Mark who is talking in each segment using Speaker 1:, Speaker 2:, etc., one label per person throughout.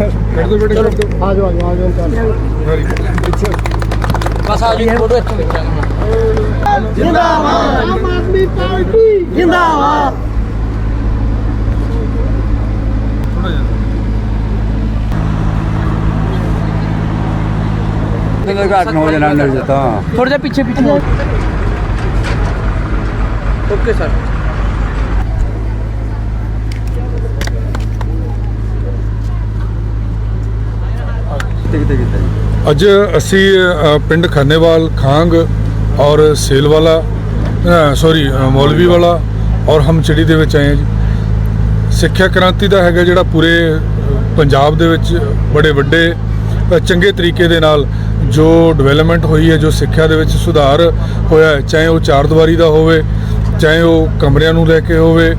Speaker 1: ਚਾਰ ਜਣ ਲਾਏ
Speaker 2: ਕਰ ਦੋ ਬੇਟੇ ਕਰ ਦੋ
Speaker 1: ਆ ਜਾਓ ਆ ਜਾਓ ਆ ਜਾਓ ਚੱਲ
Speaker 2: ਵੈਰੀ ਗੁੱਡ ਅੱਛਾ
Speaker 1: ਬਸ ਆ ਜੀ ਫੋਟੋ ਇੱਥੇ ਜਿੰਦਾਬਾਦ ਆਮ ਆਦਮੀ ਪਾਰਟੀ ਜਿੰਦਾਬਾਦ
Speaker 2: ਥੋੜਾ ਜਿਹਾ
Speaker 1: ਥੋੜਾ ਜਿਹਾ ਪਿੱਛੇ ਪਿੱਛੇ ਓਕੇ ਸਰ।
Speaker 3: ਕਿਤੇ ਕਿਤੇ
Speaker 2: ਅੱਜ ਅਸੀਂ ਅ, ਪਿੰਡ ਖਾਨੇਵਾਲ ਖਾਂਗ ਔਰ ਸੇਲਵਾਲਾ ਸੌਰੀ ਮੌਲਵੀ ਵਾਲਾ ਔਰ ਹਮਚੜੀ ਦੇ ਵਿੱਚ ਆਏ ਹਾਂ ਜੀ। ਸਿੱਖਿਆ ਕ੍ਰਾਂਤੀ ਦਾ ਹੈਗਾ ਜਿਹੜਾ ਪੂਰੇ ਅ, ਪੰਜਾਬ ਦੇ ਵਿੱਚ ਬੜੇ ਵੱਡੇ ਅ, ਚੰਗੇ ਤਰੀਕੇ ਦੇ ਨਾਲ ਜੋ ਡਿਵੈਲਪਮੈਂਟ ਹੋਈ ਹੈ ਜੋ ਸਿੱਖਿਆ ਦੇ ਵਿੱਚ ਸੁਧਾਰ ਹੋਇਆ ਹੈ ਚਾਹੇ ਉਹ ਚਾਰ ਦੀਵਾਰੀ ਦਾ ਹੋਵੇ ਚਾਹੇ ਉਹ ਕਮਰਿਆਂ ਨੂੰ ਲੈ ਕੇ ਹੋਵੇ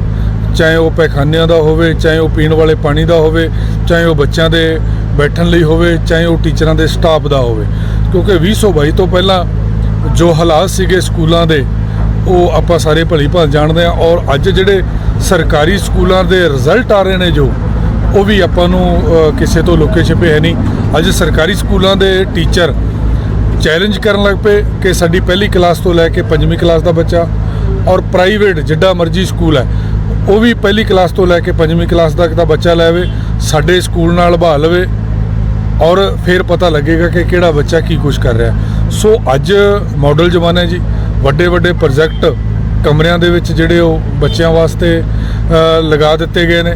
Speaker 2: ਚਾਹੇ ਉਹ ਪੈਖਾਨਿਆਂ ਦਾ ਹੋਵੇ, ਚਾਹੇ ਉਹ ਪੀਣ ਵਾਲੇ ਪਾਣੀ ਦਾ ਹੋਵੇ, ਚਾਹੇ ਉਹ ਬੱਚਿਆਂ ਦੇ ਬੈਠਣ ਲਈ ਹੋਵੇ, ਚਾਹੇ ਉਹ ਟੀਚਰਾਂ ਦੇ ਸਟਾਫ ਦਾ ਹੋਵੇ। ਕਿਉਂਕਿ 2022 ਤੋਂ ਪਹਿਲਾਂ ਜੋ ਹਾਲਾਤ ਸੀਗੇ ਸਕੂਲਾਂ ਦੇ, ਉਹ ਆਪਾਂ ਸਾਰੇ ਭਲੀ ਭਾਲ ਜਾਣਦੇ ਆ ਔਰ ਅੱਜ ਜਿਹੜੇ ਸਰਕਾਰੀ ਸਕੂਲਾਂ ਦੇ ਰਿਜ਼ਲਟ ਆ ਰਹੇ ਨੇ ਜੋ, ਉਹ ਵੀ ਆਪਾਂ ਨੂੰ ਕਿਸੇ ਤੋਂ ਲੁਕੇ ਛਿਪੇ ਹੈ ਨਹੀਂ। ਅੱਜ ਸਰਕਾਰੀ ਸਕੂਲਾਂ ਦੇ ਟੀਚਰ ਚੈਲੰਜ ਕਰਨ ਲੱਗ ਪਏ ਕਿ ਸਾਡੀ ਪਹਿਲੀ ਕਲਾਸ ਤੋਂ ਲੈ ਕੇ ਪੰਜਵੀਂ ਕਲਾਸ ਦਾ ਬੱਚਾ ਔਰ ਪ੍ਰਾਈਵੇਟ ਜਿੱਡਾ ਮਰਜ਼ੀ ਸਕੂਲ ਹੈ। ਉਹ ਵੀ ਪਹਿਲੀ ਕਲਾਸ ਤੋਂ ਲੈ ਕੇ ਪੰਜਵੀਂ ਕਲਾਸ ਤੱਕ ਦਾ ਬੱਚਾ ਲੈਵੇ ਸਾਡੇ ਸਕੂਲ ਨਾਲ ਬਹਾ ਲਵੇ ਔਰ ਫਿਰ ਪਤਾ ਲੱਗੇਗਾ ਕਿ ਕਿਹੜਾ ਬੱਚਾ ਕੀ ਕੁਝ ਕਰ ਰਿਹਾ। ਸੋ ਅੱਜ ਮਾਡਲ ਜ਼ਮਾਨਾ ਜੀ, ਵੱਡੇ ਵੱਡੇ ਪ੍ਰੋਜੈਕਟ ਕਮਰਿਆਂ ਦੇ ਵਿੱਚ ਜਿਹੜੇ ਉਹ ਬੱਚਿਆਂ ਵਾਸਤੇ ਲਗਾ ਦਿੱਤੇ ਗਏ ਨੇ।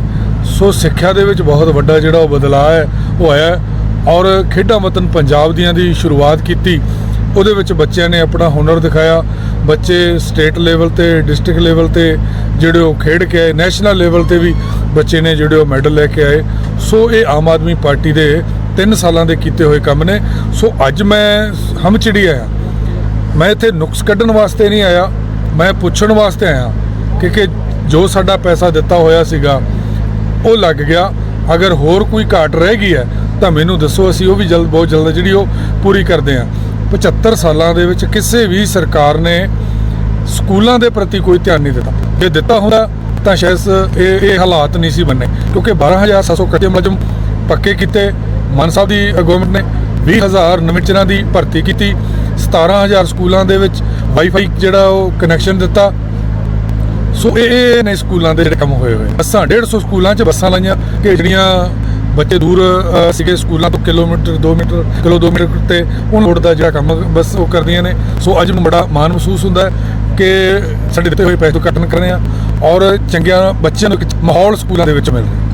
Speaker 2: ਸੋ ਸਿੱਖਿਆ ਦੇ ਵਿੱਚ ਬਹੁਤ ਵੱਡਾ ਜਿਹੜਾ ਉਹ ਬਦਲਾਅ ਹੈ, ਉਹ ਆਇਆ ਔਰ ਖੇਡਾਂ ਵਤਨ ਪੰਜਾਬ ਦੀਆਂ ਦੀ ਸ਼ੁਰੂਆਤ ਕੀਤੀ ਉਹਦੇ ਵਿੱਚ ਬੱਚਿਆਂ ਨੇ ਆਪਣਾ ਹੁਨਰ ਦਿਖਾਇਆ। ਬੱਚੇ ਸਟੇਟ ਲੈਵਲ ਤੇ, ਡਿਸਟ੍ਰਿਕਟ ਲੈਵਲ ਤੇ ਜਿਹੜੇ ਉਹ ਖੇਡ ਕੇ ਆਏ, ਨੈਸ਼ਨਲ ਲੈਵਲ ਤੇ ਵੀ ਬੱਚੇ ਨੇ ਜਿਹੜੇ ਉਹ ਮੈਡਲ ਲੈ ਕੇ ਆਏ। ਸੋ ਇਹ ਆਮ ਆਦਮੀ ਪਾਰਟੀ ਦੇ 3 ਸਾਲਾਂ ਦੇ ਕੀਤੇ ਹੋਏ ਕੰਮ ਨੇ। ਸੋ ਅੱਜ ਮੈਂ ਹਮਚਿੜੀ ਆਇਆ। ਮੈਂ ਇੱਥੇ ਨੁਕਸ ਕੱਢਣ ਵਾਸਤੇ ਨਹੀਂ ਆਇਆ। ਮੈਂ ਪੁੱਛਣ ਵਾਸਤੇ ਆਇਆ ਕਿ ਜੋ ਸਾਡਾ ਪੈਸਾ ਦਿੱਤਾ ਹੋਇਆ ਸੀਗਾ, ਉਹ ਲੱਗ ਗਿਆ। ਅਗਰ ਹੋਰ ਕੋਈ ਘਾਟ ਰਹਿ ਗਈ ਹੈ, ਤਾਂ ਮੈਨੂੰ ਦੱਸੋ, ਅਸੀਂ ਉਹ ਵੀ ਜਲਦ, ਬਹੁਤ ਜਲਦ ਜਿਹੜੀ ਉਹ ਪੂਰੀ ਕਰਦੇ ਹਾਂ। 75 ਸਾਲਾਂ ਦੇ ਵਿੱਚ ਕਿਸੇ ਵੀ ਸਰਕਾਰ ਨੇ ਸਕੂਲਾਂ ਦੇ ਪ੍ਰਤੀ ਕੋਈ ਧਿਆਨ ਨਹੀਂ ਦਿੱਤਾ। ਜੇ ਦਿੱਤਾ ਹੁੰਦਾ ਤਾਂ ਸ਼ਾਇਦ ਇਹ ਇਹ ਹਾਲਾਤ ਨਹੀਂ ਸੀ ਬੰਨੇ। ਕਿਉਂਕਿ 12700 ਕੱਚੇ ਮੁਲਾਜ਼ਮ ਪੱਕੇ ਕੀਤੇ। ਮਾਨ ਸਾਹਿਬ ਦੀ ਗਵਰਨਮੈਂਟ ਨੇ 20000 ਨਵੀਂਚਰਾਂ ਦੀ ਭਰਤੀ ਕੀਤੀ। 17000 ਸਕੂਲਾਂ ਦੇ ਵਿੱਚ ਵਾਈਫਾਈ ਜਿਹੜਾ ਉਹ ਕਨੈਕਸ਼ਨ ਦਿੱਤਾ। ਸੋ ਇਹ ਇਹ ਨੇ ਸਕੂਲਾਂ ਦੇ ਜਿਹੜੇ ਕੰਮ ਹੋਏ ਹੋਏ। ਬੱਸਾਂ 150 ਸਕੂਲਾਂ 'ਚ ਬੱਸਾਂ ਲਾਈਆਂ। ਕਿ ਜਿਹੜੀਆਂ ਬੱਚੇ ਦੂਰ ਸੀਗੇ ਸਕੂਲਾਂ ਤੋਂ ਕਿਲੋਮੀਟਰ 2 ਮੀਟਰ, ਕਿਲੋ 2 ਮੀਟਰ ਤੇ ਉਹਨਾਂ ਰੋਡ ਦਾ ਜਿਹੜਾ ਕੰਮ ਬਸ ਉਹ ਕਰਦੀਆਂ ਨੇ। ਸੋ ਅੱਜ ਮੈਨੂੰ ਬੜਾ ਮਾਣ ਮਹਿਸੂਸ ਹੁੰਦਾ ਕਿ ਸਾਡੇ ਦਿੱਤੇ ਹੋਏ ਪੈਸੇ ਤੋਂ ਕੱਟਣ ਕਰ ਰਹੇ ਆ ਔਰ ਚੰਗਿਆਂ ਬੱਚਿਆਂ ਨੂੰ ਮਾਹੌਲ ਸਕੂਲਾਂ ਦੇ ਵਿੱਚ ਮਿਲ ਰਿਹਾ।